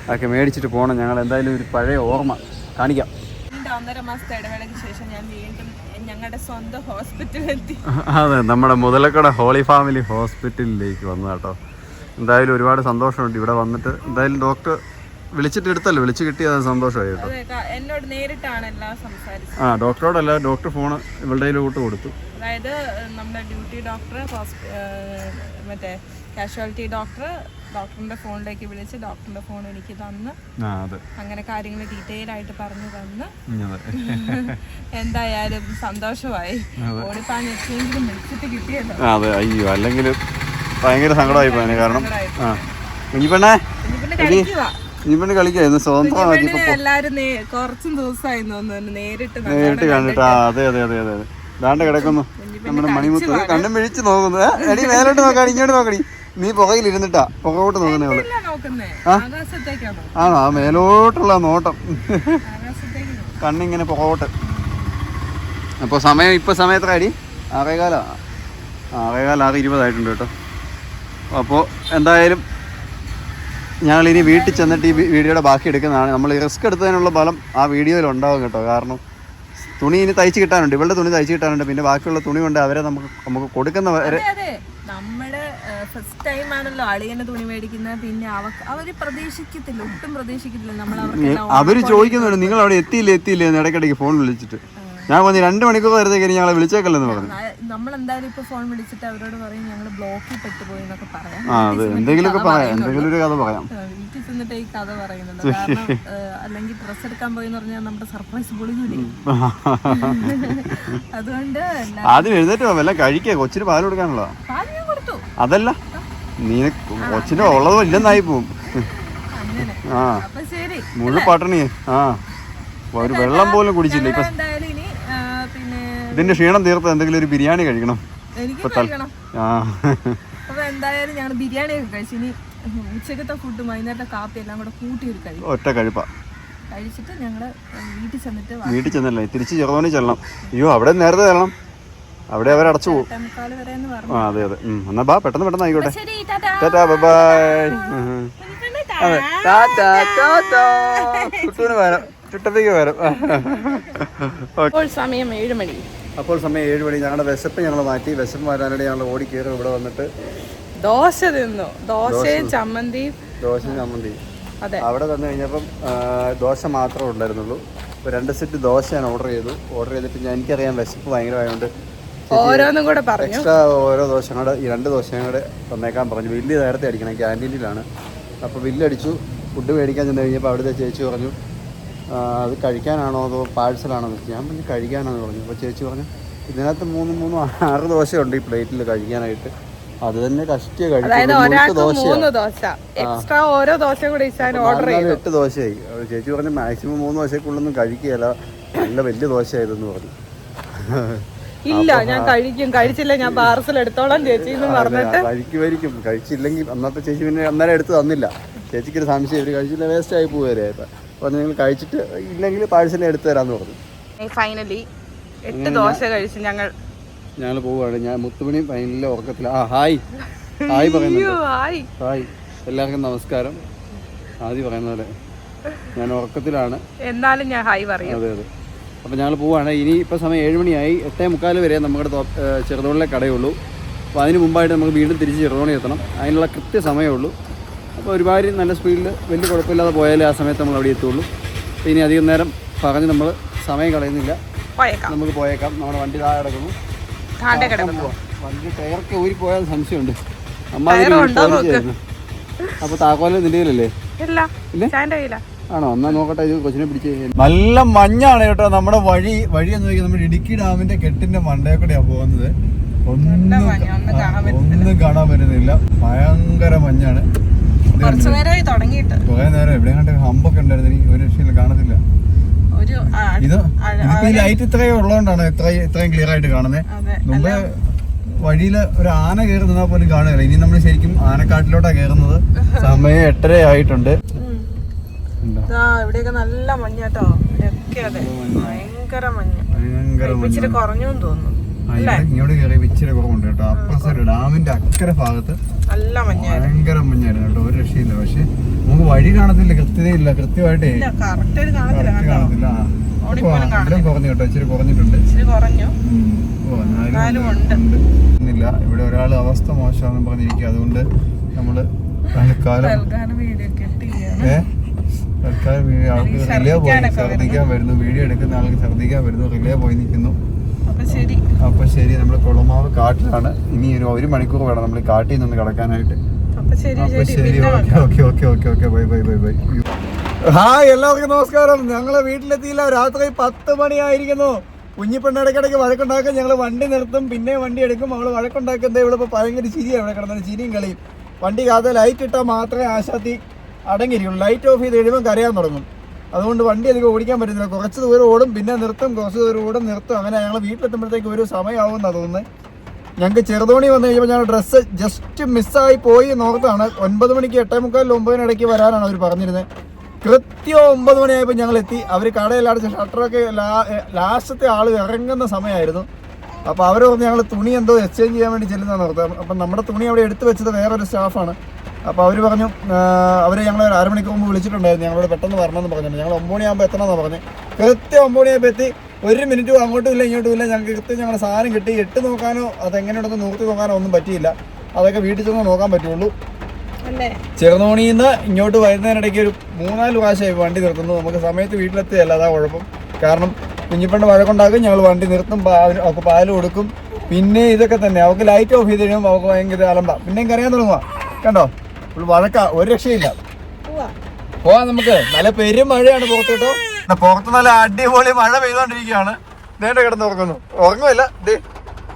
S1: അതൊക്കെ മേടിച്ചിട്ട് പോകണം ഞങ്ങൾ എന്തായാലും ഒരു പഴയ ഓർമ്മ കാണിക്കാം.
S3: വീണ്ടും ഒന്നര മാസത്തെ ഇടവേളയ്ക്ക് ശേഷം ഞാൻ വീണ്ടും ഞങ്ങളുടെ സ്വന്തം ഹോസ്പിറ്റലിലെത്തി
S1: അതെ നമ്മുടെ മുതലക്കട ഹോളി ഫാമിലി ഹോസ്പിറ്റലിലേക്ക് വന്നു കേട്ടോ. എന്തായാലും ഒരുപാട് സന്തോഷമുണ്ട് ഇവിടെ വന്നിട്ട്. എന്തായാലും ഡോക്ടർ വിളിച്ചിട്ട് എടുത്തല്ലോ. വിളിച്ച് കിട്ടിയത് സന്തോഷമായി കേട്ടോ.
S3: അതെ എന്നോട് നേരിട്ടാണ് എല്ലാം സംസാരിച്ചത്.
S1: ആ ഡോക്ടറോടല്ല ഡോക്ടർ ഫോൺ ഇവളുടെ കൂട്ട് കൊടുത്തു.
S3: അതായത് നമ്മുടെ ഡ്യൂട്ടി ഡോക്ടർ മറ്റേ കാഷ്വാലിറ്റി ഡോക്ടർ ഡോക്ടറിന്റെ ഫോണിലേക്ക് വിളിച്ച് ഡോക്ടറിന്റെ ഫോൺ എനിക്ക് തന്ന് അങ്ങനെ കാര്യങ്ങൾ ഡീറ്റെയിൽ ആയിട്ട് പറഞ്ഞു തന്ന്. എന്തായാലും സന്തോഷമായി. ഓടിപ്പാൻ എത്തിയെങ്കിലും വിളിച്ചിട്ട് കിട്ടിയല്ലോ.
S1: അതെ. അയ്യോ അല്ലെങ്കിൽ ഭയങ്കര സങ്കടമായി പോയി കാരണം കുഞ്ഞിപ്പെണ്ണേ കുഞ്ഞിപ്പെണ്ണ് കളിക്കായിരുന്നു സ്വതന്ത്രമാക്കി
S3: എല്ലാരും കുറച്ചും ദിവസമായി നേരിട്ട്
S1: നേരിട്ട് കണ്ടിട്ട്. അതെ അതെ അതെ അതെ. ദാണ്ട് കിടക്കുന്നു. നമ്മുടെ മണിമുത്ത് കണ്ണും മിഴിച്ച് നോക്കുന്നു. എടി മേലോട്ട് നോക്കാടി ഇങ്ങോട്ട് നോക്കടി നീ പുകയിലിരുന്നിട്ടാ. ഇരുന്നിട്ടാ പുറകോട്ട് നോക്കുന്നേ?
S3: അവൾ ആകാശത്തേക്കാണോ?
S1: ആണോ? ആ മേലോട്ടുള്ള നോട്ടം. കണ്ണിങ്ങനെ പുകോട്ട് അപ്പോൾ സമയം ഇപ്പോൾ സമയത്ര അടി ആറേകാല ആറേകാലം? ആറ് ഇരുപതായിട്ടുണ്ട് കേട്ടോ. അപ്പോൾ എന്തായാലും ഞങ്ങളിനി വീട്ടിൽ ചെന്നിട്ട് ഈ വീഡിയോയുടെ ബാക്കി എടുക്കുന്നതാണ്. നമ്മൾ റിസ്ക് എടുത്തതിനുള്ള ഫലം ആ വീഡിയോയിൽ ഉണ്ടാവും കേട്ടോ. കാരണം തുണി ഇനി തയ്ച്ച് കിട്ടാനുണ്ട്. ഇവളുടെ തുണി തയ്ച്ച് കിട്ടാനുണ്ട്. പിന്നെ ബാക്കിയുള്ള തുണി കൊണ്ട് അവരെ നമുക്ക് നമുക്ക് കൊടുക്കുന്ന വരെ
S3: അതെ അതെ. നമ്മുടെ ഫസ്റ്റ് ടൈം ആണല്ലോ അളിയന് തുണി മേടിക്കുന്നത്. പിന്നെ അവർ പ്രതീക്ഷിക്കത്തില്ല ഒട്ടും പ്രതീക്ഷിക്കത്തില്ല നമ്മൾ അവർക്ക്
S1: അവർ ചോദിക്കുന്നുണ്ട് നിങ്ങൾ അവിടെ എത്തിയില്ല എത്തിയില്ലേ? ഇടയ്ക്കിടയ്ക്ക് ഫോൺ വിളിച്ചിട്ട്. ഞാൻ പറഞ്ഞു രണ്ട് മണിക്കൂർ നേരത്തേക്ക് ഇനി ഞങ്ങളെ വിളിച്ചേക്കല്ലെന്ന് പറഞ്ഞു.
S3: നമ്മൾ എന്തായാലും ഇപ്പൊ ഫോൺ വിളിച്ചിട്ട് അവരോട് പറയും ഞങ്ങൾ ബ്ലോക്കിൽ പെട്ടുപോയി എന്നൊക്കെ പറയാം.
S1: ആ അതെ. എന്തെങ്കിലുമൊക്കെ പറയാം. എന്തെങ്കിലും ഒരു കഥ പറയാം.
S3: ആ, വീട്ടിൽ ചെന്നിട്ട് ഈ കഥ പറയുന്നുണ്ട്. കാരണം അല്ലെങ്കിൽ എടുക്കാൻ പോയി എന്ന് പറഞ്ഞാൽ നമ്മുടെ സർപ്രൈസ് പൊളിഞ്ഞില്ലേ അതുകൊണ്ട്
S1: ആദ്യം എഴുന്നേറ്റ് വല്ല കഴിക്കുക കൊച്ചിന് പാൽ
S3: കൊടുത്തു.
S1: അതല്ല. നീ കൊച്ചിന് ഉള്ളതും ഇല്ലെന്നായി പോവും. ആ. മുഴു പട്ടണി. ആ. ഒരു വെള്ളം പോലും കുടിച്ചില്ല. ഇപ്പൊ ഇതിന്റെ ക്ഷീണം തീർത്ത് എന്തെങ്കിലും ഒരു ബിരിയാണി കഴിക്കണം. ആ.
S3: അപ്പൊ എന്തായാലും ഞങ്ങൾ ബിരിയാണി ഒക്കെ കഴിച്ചു ഇനി ഉച്ചക്കത്തെ ഫുഡും വൈകുന്നേരത്തെ കാപ്പി എല്ലാം കൂടെ കൂട്ടി ഒരു കഴിക്കും
S1: ഒറ്റ കഴിപ്പ.
S3: കഴിച്ചിട്ട് ഞങ്ങൾ വീട്ടിൽ ചെന്നിട്ട്
S1: വീട്ടിൽ ചെന്നല്ലേ? തിരിച്ച് ചെറുതോണി ചെല്ലണം. അയ്യോ അവിടെ നേരത്തെ ചെല്ലണം. അവിടെ അവർ അടച്ചു പോകും ആ അതെ അതെ. എന്നാ ബാ പെട്ടെന്ന് പെട്ടെന്ന് ആയിക്കോട്ടെ.
S3: ടാറ്റാ.
S1: Bye bye. അതെ. ടാറ്റാ വരാം ചുട്ടത്തേക്ക് വരാം
S3: സമയം ഏഴ് മണി
S1: അപ്പോൾ സമയം ഏഴ് മണി. ഞങ്ങളുടെ വിശപ്പ് ഞങ്ങൾ മാറ്റി. വിശപ്പ് മാറ്റാനായിട്ട് ഞങ്ങൾ ഓടി കയറി ഇവിടെ വന്നിട്ട്
S3: ദോശ തിന്നു. ദോശയും ചമ്മന്തിയും.
S1: ദോശയും ചമ്മന്തി
S3: അതെ.
S1: അവിടെ തന്നു കഴിഞ്ഞപ്പം ദോശ മാത്രമേ ഉണ്ടായിരുന്നുള്ളൂ. അപ്പോൾ രണ്ട് സെറ്റ് ദോശ ഞാൻ ഓർഡർ ചെയ്തു. ഓർഡർ ചെയ്തിട്ട് ഞാൻ എനിക്കറിയാം വിശപ്പ് ഭയങ്കരമായതുകൊണ്ട്
S3: ഓരോന്നും കൂടെ പറഞ്ഞു.
S1: എക്സ്ട്രാ ഓരോ ദോശങ്ങളുടെ കൂടെ ഈ രണ്ട് ദോശയും കൂടെ തന്നേക്കാൻ പറഞ്ഞു. വലിയ നേരത്തെ അടിക്കണം ക്യാന്റീനിലാണ് അപ്പോൾ ബില്ലടിച്ചു ഫുഡ് മേടിക്കാൻ ചെന്ന് കഴിഞ്ഞപ്പോൾ അവിടുത്തെ ചേച്ചി പറഞ്ഞു "ആ, അത് കഴിക്കാനാണോ അതോ പാഴ്സലാണോ എന്ന് ഞാൻ പറഞ്ഞു കഴിക്കാനാണെന്ന് പറഞ്ഞു. അപ്പോൾ ചേച്ചി പറഞ്ഞു ഇതിനകത്ത് മൂന്ന് മൂന്ന് ആറ് ദോശയുണ്ട് ഈ പ്ലേറ്റിൽ കഴിക്കാനായിട്ട്. അത് തന്നെ കഷ്ടിയ കഴിക്കും എട്ട് ദോശയായി. ചേച്ചി പറഞ്ഞു മാക്സിമം മൂന്ന് ദോശക്കുള്ളൊന്നും കഴിക്കുകയല്ല. നല്ല വലിയ ദോശയായിരുന്നു പറഞ്ഞു.
S3: ഇല്ല ഞാൻ കഴിക്കും. കഴിച്ചില്ല ഞാൻ പാർസൽ എടുത്തോളാം ചേച്ചി എന്ന് പറഞ്ഞിട്ട്.
S1: കഴിക്കുമായിരിക്കും കഴിച്ചില്ലെങ്കിൽ അന്നത്തെ ചേച്ചി പിന്നെ അന്നേരം എടുത്ത് തന്നില്ല. ചേച്ചിക്ക് ഒരു സംശയം കഴിച്ചില്ല വേസ്റ്റ് ആയി പോവുകയല്ലേ അപ്പോൾ നിങ്ങൾ കഴിച്ചിട്ട് ഇല്ലെങ്കിൽ പാഴ്സൽ എടുത്തു തരാമെന്ന് പറഞ്ഞു.
S3: ഫൈനലി എട്ട് ദോശ കഴിച്ച് ഞങ്ങൾ
S1: ഞങ്ങൾ പോവുകയാണ്. ഞാൻ മുത്തുമണി ഫൈനലിലെ ഉറക്കത്തില്ല ആ ഹായ് ഹായ് പറയുന്നു
S3: ഹായ്
S1: ഹായ് എല്ലാവർക്കും നമസ്കാരം. ആദ്യം പറയുന്ന പോലെ. ഞാൻ ഉറക്കത്തിലാണ്.
S3: എന്നാലും ഞാൻ ഹായ് പറയും.
S1: അതെ അതെ. അപ്പോൾ ഞങ്ങൾ പോവുകയാണ്. ഇനി ഇപ്പോൾ സമയം ഏഴ് മണിയായി എട്ടേ മുക്കാൽ വരെ നമ്മുടെ ചെറുതോണിലെ കടയുള്ളൂ. അപ്പോൾ അതിന് മുമ്പായിട്ട് നമുക്ക് വീണ്ടും തിരിച്ച് ചെറുതോണി എത്തണം. അതിനുള്ള കൃത്യ സമയമേ ഉള്ളൂ. ഒരുമാതിരി നല്ല സ്പീഡിൽ വലിയ കുഴപ്പമില്ലാതെ പോയാലേ ആ സമയത്ത് നമ്മൾ അവിടെ എത്തുള്ളൂ. ഇനി അധികം നേരം പറഞ്ഞ് നമ്മൾ സമയം കളയുന്നില്ല. നമുക്ക് പോയേക്കാം. നമ്മുടെ വണ്ടി താഴെ കിടക്കുന്നു. വണ്ടി ടയറൊക്കെ ഊരി പോയാൽ സംശയമുണ്ട്. അമ്മ. അപ്പോൾ താക്കോൽ നിന്റെ കയ്യിലല്ലേ? ആണോ? എന്നാ നോക്കട്ടെ ഇത് കൊച്ചിനെ പിടിച്ച് നല്ല മഞ്ഞാണ് കേട്ടോ. നമ്മുടെ വഴി വഴി എന്ന് വെച്ചാൽ നമ്മുടെ ഇടുക്കി ഡാമിന്റെ കെട്ടിന്റെ മണ്ടേ കൂടെയാ പോകുന്നത് ഒന്നും
S3: ഒന്നും കാണാൻ
S1: പറ്റുന്നില്ല. ഭയങ്കര മഞ്ഞാണ്.
S3: കുറച്ചു നേരമായി തുടങ്ങിയിട്ട്.
S1: കുറെ നേരം എവിടെ കണ്ട ഹമ്പൊക്കെ ഉണ്ടായിരുന്നു. എനിക്ക് ഒരു രക്ഷയില്ല കാണത്തില്ല.
S3: ഒരു ആ,
S1: ഇത് ഇതിപ്പോ ഈ ലൈറ്റ് ഇത്രയും ഉള്ളതുകൊണ്ടാണ് ഇത്രയും ഇത്രയും ക്ലിയർ ആയിട്ട് കാണുന്നത് മുമ്പ് വഴിയിൽ ഒരു ആന കയറി പോലും കാണുകയില്ല. ഇനി നമ്മൾ ശരിക്കും ആനക്കാട്ടിലോട്ടാ കയറുന്നത്. സമയം എട്ടര ആയിട്ടുണ്ട്
S3: ഇവിടെയൊക്കെ നല്ല മഞ്ഞാട്ടോ. ഇവിടെയൊക്കെ അതെ. ഭയങ്കര മഞ്ഞ്.
S1: ഭയങ്കര
S3: കുറഞ്ഞു തോന്നുന്നു.
S1: ഇങ്ങോട്ട് കയറി ഇച്ചിരി കുറവുണ്ട് കേട്ടോ. അപ്പുറം സൈഡ് ഡാമിന്റെ അക്കരെ ഭാഗത്ത്
S3: നല്ല മഞ്ഞ്
S1: ഭയങ്കര മഞ്ഞായിരുന്നു കേട്ടോ ഒരു രക്ഷയില്ല പക്ഷെ നമുക്ക് വഴി കാണത്തില്ല കൃത്യതയില്ല കൃത്യമായിട്ടേ.
S3: കാണത്തില്ല
S1: കുറഞ്ഞു കേട്ടോ ഇച്ചിരി കുറഞ്ഞിട്ടുണ്ട്. ഇന്നില്ല. ഇവിടെ ഒരാൾ അവസ്ഥ മോശമാണെന്ന് പറഞ്ഞിരിക്കുക. അതുകൊണ്ട് നമ്മൾ തൽക്കാലം ആൾക്ക് റിലേ പോയി ഛർദിക്കാൻ വരുന്നു. വീഡിയോ എടുക്കുന്ന ആൾക്ക് ഛർദിക്കാൻ വരുന്നു. റിലേ പോയി നിൽക്കുന്നു.
S3: അപ്പൊ ശരി.
S1: നമ്മൾ കുളമാവ് കാട്ടിലാണ്. ഇനി ഒരു ഒരു മണിക്കൂർ വേണം നമ്മൾ കാട്ടിൽ നിന്ന് കിടക്കാനായിട്ട്.
S3: ശരി
S1: അപ്പൊ
S3: ശരി
S1: ശരി
S3: പിന്നെ
S1: okay okay okay okay okay bye bye bye bye. Hi എല്ലാവർക്കും നമസ്കാരം. ഞങ്ങളെ വീട്ടിലെത്തിയില്ല. രാത്രി പത്ത് മണിയായിരിക്കുന്നു. കുഞ്ഞിപ്പെണ്ണ ഇടയ്ക്കിടയ്ക്ക് വഴക്കുണ്ടാക്കും. ഞങ്ങൾ വണ്ടി നിർത്തും. പിന്നെ വണ്ടി എടുക്കും. അവൾ വഴക്കുണ്ടാക്കുന്നത് ഇവിടെ ഇപ്പോൾ ഭയങ്കര ചിരിയാണ്. ഇവിടെ കിടന്നത് ചിരിയും കളിയും. വണ്ടി കാത്ത ലൈറ്റ് ഇട്ടാൽ മാത്രമേ ആശാത്തി അടങ്ങിയിരിക്കുള്ളൂ. ലൈറ്റ് ഓഫ് ചെയ്ത് കഴിയുമ്പോൾ കരയാൻ തുടങ്ങും. അതുകൊണ്ട് വണ്ടി അധികം ഓടിക്കാൻ പറ്റുന്നില്ല. കുറച്ച് ദൂരം ഓടും. പിന്നെ നിർത്തും. കുറച്ച് ദൂരം ഓടും. നിർത്തും. അങ്ങനെ ഞങ്ങൾ വീട്ടിലെത്തുമ്പോഴത്തേക്ക് ഒരു സമയമാവുമെന്നാണ് തോന്നുന്നത് ഞങ്ങൾക്ക് ചെറുതോണി വന്നു കഴിഞ്ഞപ്പോൾ ഞങ്ങൾ ഡ്രസ്സ് ജസ്റ്റ് മിസ്സായി പോയി നോർത്താണ് ഒൻപത് മണിക്ക് എട്ടേ മുക്കാലിൽ ഒമ്പതിനിടയ്ക്ക് വരാനാണ് അവർ പറഞ്ഞിരുന്നത്. കൃത്യം ഒമ്പത് മണിയായപ്പോൾ ഞങ്ങൾ എത്തി അവർ കടയിൽ അടച്ച ഷട്ടറൊക്കെ ലാസ്റ്റത്തെ ആൾ ഇറങ്ങുന്ന സമയമായിരുന്നു. അപ്പോൾ അവർ പറഞ്ഞ് ഞങ്ങൾ തുണി എന്തോ എക്സ്ചേഞ്ച് ചെയ്യാൻ വേണ്ടി ചെല്ലുന്നതാണ് ഓർത്ത് അപ്പം നമ്മുടെ തുണി അവിടെ എടുത്തു വെച്ചത് വേറൊരു സ്റ്റാഫാണ് അപ്പോൾ അവർ പറഞ്ഞു അവർ ഞങ്ങൾ ഒരു അരമണിക്കൂർ മുമ്പ് വിളിച്ചിട്ടുണ്ടായിരുന്നു. ഞങ്ങളോട് പെട്ടെന്ന് വരണമെന്ന് പറഞ്ഞിട്ടുണ്ട്. ഞങ്ങൾ ഒമ്പത് മണിയാകുമ്പോൾ എത്തണമെന്നാണ് പറഞ്ഞത് കൃത്യം ഒമ്പത് മണിയാകുമ്പോൾ എത്തി. ഒരു മിനിറ്റും അങ്ങോട്ടും ഇല്ല ഇങ്ങോട്ടും ഇല്ല. ഞങ്ങൾക്ക് കൃത്യം ഞങ്ങളുടെ സാധനം കിട്ടി. എട്ട് നോക്കാനോ അതെങ്ങനെയുണ്ടെന്ന് നോക്കി നോക്കാനോ ഒന്നും പറ്റിയില്ല. അതൊക്കെ വീട്ടിൽ ചെന്ന് നോക്കാൻ പറ്റുള്ളൂ. ചെറുതോണിയിൽ നിന്ന് ഇങ്ങോട്ട് വരുന്നതിനിടയ്ക്ക് ഒരു മൂന്നാൽ പ്രാവശ്യമായി വണ്ടി നിർത്തുന്നു. നമുക്ക് സമയത്ത് വീട്ടിലെത്തിയല്ല അതാ കുഴപ്പം. കാരണം കുഞ്ഞിപ്പണ്ട് വഴക്കുണ്ടാക്കും ഞങ്ങൾ വണ്ടി നിർത്തും അവർക്ക് അവൾക്ക് പാൽ കൊടുക്കും. പിന്നെ ഇതൊക്കെ തന്നെ. അവൾക്ക് ലൈറ്റ് ഓഫ് ചെയ്ത് കഴിയുമ്പോൾ അവൾക്ക് ഭയങ്കര അലമ്പ. പിന്നെ എനിക്ക് അറിയാൻ തുടങ്ങുക കണ്ടോ? വഴക്ക ഒരു രക്ഷയില്ല. പോവാ നമുക്ക്. നല്ല പെരും മഴയാണ് പുറത്ത് കേട്ടോ. പുറത്ത് നല്ല അടിപൊളി മഴ പെയ്തോണ്ടിരിക്കുകയാണ്. നേരെ കിടന്ന് ഉറങ്ങുന്നു. ഉറങ്ങുമല്ല ദേ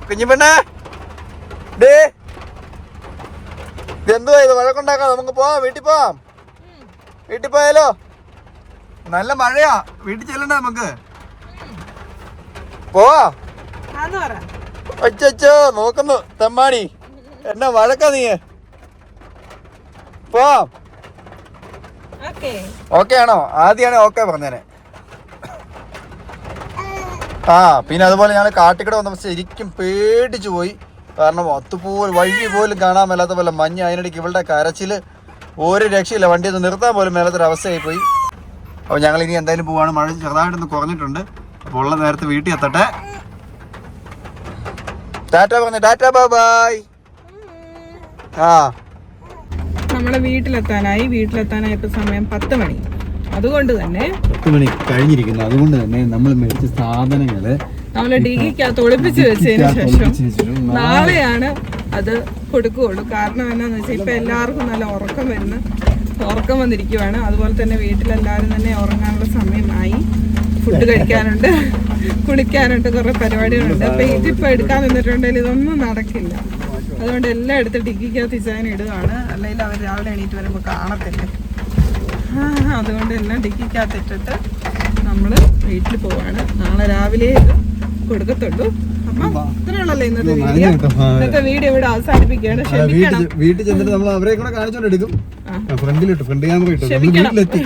S1: കുഞ്ഞിപ്പെണ്ണേ ഡേ ഇതെന്തുവാ ഇത്? വഴക്കുണ്ടാക്കാം നമുക്ക് പോവാം. വീട്ടിൽ പോവാം. വീട്ടിൽ പോയാലോ? നല്ല മഴയാ. വീട്ടിൽ ചെല്ലണ്ട നമുക്ക്. പോവാ. അച്ചോ നോക്കുന്നു. തെമ്മാടി. എന്നാ വഴക്കാ നീ പോവാം
S3: ഓക്കെ.
S1: ആണോ? ആദ്യമാണ് ഓക്കെ പറഞ്ഞേനെ. ആ പിന്നെ അതുപോലെ ഞങ്ങൾ കാട്ടിക്കട വന്നപ്പോൾ ശരിക്കും പേടിച്ചു പോയി. കാരണം അത്തുപോലും വഴി പോലും കാണാൻ മേലാത്ത പോലെ മഞ്ഞ് അതിനിടയ്ക്ക് ഇവളുടെ കരച്ചിൽ ഒരു രക്ഷയില്ല. വണ്ടി ഒന്ന് നിർത്താൻ പോലും മേലാത്തൊരു അവസ്ഥയായി പോയി. അപ്പോൾ ഞങ്ങൾ ഇനി എന്തായാലും പോവാണ്. മഴ ചെറുതായിട്ടൊന്ന് കുറഞ്ഞിട്ടുണ്ട്. അപ്പോൾ ഉള്ള നേരത്തെ വീട്ടിൽ എത്തട്ടെ. ടാറ്റ പറഞ്ഞു ടാറ്റ ബൈ ബൈ. ആ.
S3: നമ്മളെ വീട്ടിലെത്താനായി വീട്ടിലെത്താനായി ഇപ്പൊ സമയം പത്ത് മണി. അതുകൊണ്ട് തന്നെ
S1: പത്ത് മണി കഴിഞ്ഞിരിക്കുന്നു. അതുകൊണ്ട് തന്നെ നമ്മൾ മേടിച്ച സാധനങ്ങൾ
S3: നമ്മൾ ഡിഗിക്കകത്ത് ഒളിപ്പിച്ച് വെച്ചതിന് ശേഷം നാളെയാണ് അത് കൊടുക്കുകയുള്ളൂ. കാരണം എന്നാന്ന് വെച്ചാൽ ഇപ്പൊ എല്ലാവർക്കും നല്ല ഉറക്കം വരുന്ന. ഉറക്കം വന്നിരിക്കുവാണ്. അതുപോലെ തന്നെ വീട്ടിലെല്ലാവരും തന്നെ ഉറങ്ങാനുള്ള സമയമായി. ഫുഡ് കഴിക്കാനുണ്ട് കുളിക്കാനുണ്ട് കുറെ പരിപാടികളുണ്ട്. അപ്പൊ ഇതിപ്പോ എടുക്കാൻ നിന്നിട്ടുണ്ടെങ്കിൽ ഇതൊന്നും നടക്കില്ല. അതുകൊണ്ട് എല്ലാം എടുത്ത് ഡിഗിക്കകത്ത് ഇച്ചാൻ ഇടുകയാണ് അല്ലെങ്കിൽ അവർ രാവിലെ എണീറ്റ് വരുമ്പോൾ കാണത്തില്ല. അതുകൊണ്ട് എല്ലാം ഡിക്കിക്കകത്ത് ഇട്ടിട്ട് നമ്മൾ വീട്ടിൽ പോവാണ്. നാളെ രാവിലെ ഇത് കൊടുക്കത്തുള്ളൂ.
S1: വീട്ടിൽ ചെന്നിട്ട് നമ്മൾ അവരെ കൂടെ. ഫ്രണ്ടിലിട്ടു ഫ്രണ്ട് ക്യാമറ ഇട്ടു വീട്ടിലെത്തി.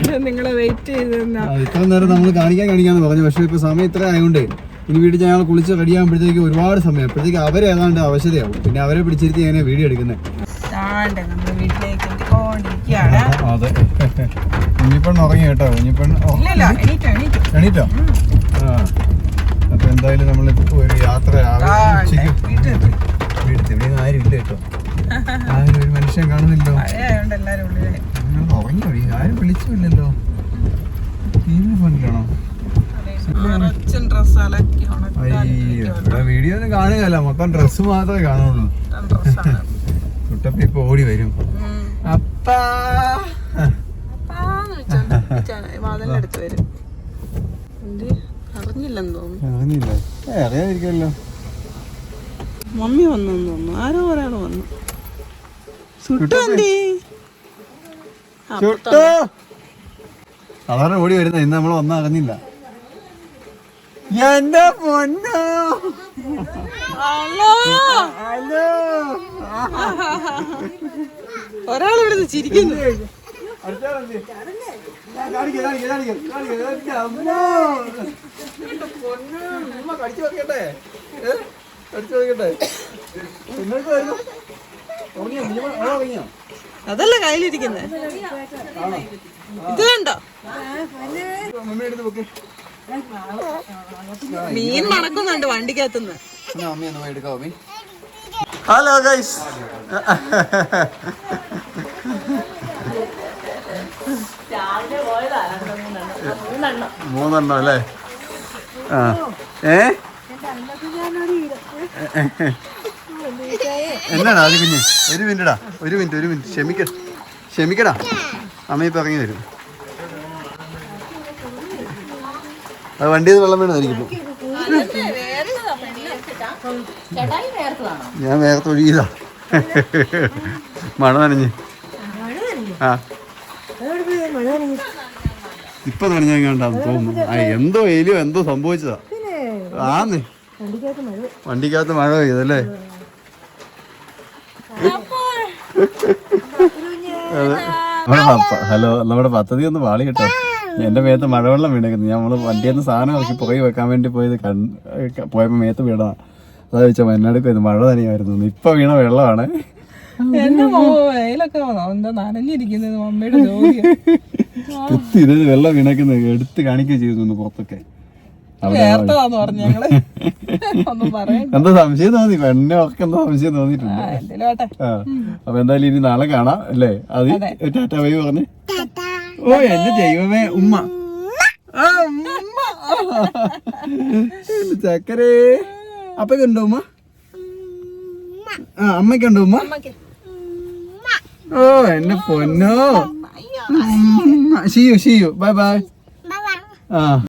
S1: ഇത്ര നേരം നമ്മൾ കാണിക്കാൻ കാണിക്കാന്ന് പറഞ്ഞു. പക്ഷെ ഇപ്പൊ സമയം ഇത്ര ആയതുകൊണ്ട് ഇനി വീട്ടിൽ ഞങ്ങൾ കുളിച്ച് റെഡിയാകുമ്പോഴത്തേക്ക് ഒരുപാട് സമയം. അപ്പോഴത്തേക്ക് അവരെ ഏതാണ്ട് അവശതയാവും. പിന്നെ അവരെ പിടിച്ചിരുത്തി ഞാൻ വീഡിയോ എടുക്കുന്നത് അതെ. കുഞ്ഞിപ്പെണ്ണ് ഉറങ്ങി കേട്ടോ. കുഞ്ഞിപ്പെണ്ണ് ഓ,
S3: ഇല്ലല്ല എണീറ്റോ എണീറ്റോ.
S1: എണീറ്റോ? ആ. അപ്പൊ എന്തായാലും നമ്മൾ ഒരു യാത്ര വീട്ടിൽ ഇവിടെ ആരും ഇല്ല കേട്ടോ. ആരും ഒരു മനുഷ്യൻ കാണുന്നില്ലോ ഉറങ്ങിയോ ആരും വിളിച്ചില്ലല്ലോ ഫോണിലാണോ വീഡിയോ ഒന്നും കാണുകയല്ല. മൊത്തം ഡ്രസ്സ് മാത്രമേ കാണുള്ളൂ. കുട്ടപ്പി ഇപ്പൊ ഓടി വരും. അപ്പാ.
S3: വരും. അറിഞ്ഞില്ലെന്ന് തോന്നുന്നു.
S1: അറിയാതിരിക്കല്ലോ
S3: മമ്മി വന്നു തോന്നുന്നു. ആരോ ഒരാൾ വന്നു.
S1: സാധാരണ ഓടി വരുന്ന ഇന്ന് നമ്മൾ ഒന്നും അറിഞ്ഞില്ല. എന്റെ പൊന്നോ.
S3: ഹലോ.
S1: ഹലോ.
S3: ഒരാൾ ഇവിടെ നിന്ന് ചിരിക്കുന്നു.
S1: കടിച്ചു വെക്കട്ടെ? കടിച്ചു നിങ്ങൾക്ക് വരുന്നു.
S3: അതല്ല കയ്യിലിരിക്കുന്നത് ഇത് കണ്ടോ?
S1: മമ്മി എടുത്ത് വെക്ക്
S3: മീൻ മണക്കുന്നുണ്ട് വണ്ടിക്കകത്തുനിന്ന്.
S1: മമ്മി ഒന്ന് പോയി എടുക്കാം മമ്മി ഹലോ ഗൈസ്. മൂന്നെണ്ണം അല്ലേ? ആ. ഏ? എന്നാണ് ആദ്യം കുഞ്ഞ് ഒരു മിനിറ്റടാ ഒരു മിനിറ്റ് ഒരു മിനിറ്റ്. ക്ഷമിക്ക ക്ഷമിക്കടാ. അമ്മ ഇപ്പൊ ഇറങ്ങി വരും. അത് വണ്ടിയിൽ വെള്ളം വീണതായിരിക്കും ഞാൻ നേരത്തെ ഒഴുകിയതാ. മഴ നനഞ്ഞ്. ആ. ഇപ്പൊ നനഞ്ഞാണ്ടാന്ന് തോന്നുന്നു. ആ എന്തോ എലിയോ എന്തോ സംഭവിച്ചതാ. ആന്ന്. വണ്ടിക്കകത്ത് മഴ പെയ്തല്ലേ? ഹലോ നമ്മുടെ പദ്ധതി ഒന്ന് വാളി കേട്ടോ എന്റെ മേത്ത് മഴവെള്ളം വീണേക്കുന്നു. ഞാൻ നമ്മൾ വണ്ടിയിൽ നിന്ന് സാധനം ഇറക്കി പുറകെ വെക്കാൻ വേണ്ടി പോയത് കണ്ട് പോയപ്പോ മേത്ത് വീണതാ. അതാ ചോദിച്ചാൽ മണ്ണടുക്കും മഴ തനിയായിരുന്നു ഇപ്പൊ വീണ വെള്ളമാണ്.
S3: എന്റെ വെയിലൊക്കെ എന്താ നനഞ്ഞിരിക്കുന്നത് മമ്മിയുടെ ജോലി
S1: കുത്തി ഇത് വെള്ളം വീണേക്കുന്നു. എടുത്ത് കാണിക്കുകയും ചെയ്തു പുറത്തൊക്കെ.
S3: ചേർത്തതാന്ന് പറഞ്ഞു ഞങ്ങൾ? ഒന്നും പറയണ്ട
S1: എന്താ സംശയം തോന്നി? പെണ്ണെ ഒക്കെ എന്താ സംശയം തോന്നിട്ടുണ്ട് അപ്പൊ എന്തായാലും ഇനി നാളെ കാണാം അല്ലേ? അത്. ടാറ്റ വൈ പറഞ്ഞ്. ഓ എന്റെ ദൈവമേ ഉമ്മ. ഉമ്മ. എന്റെ ചക്കരേ. അപ്പക്കുണ്ടോ ഉമ്മ? ആ അമ്മയ്ക്കുണ്ടോ ഉമ്മ? ഓ എന്നെ പൊന്നോ. See you see you bye bye. ആ.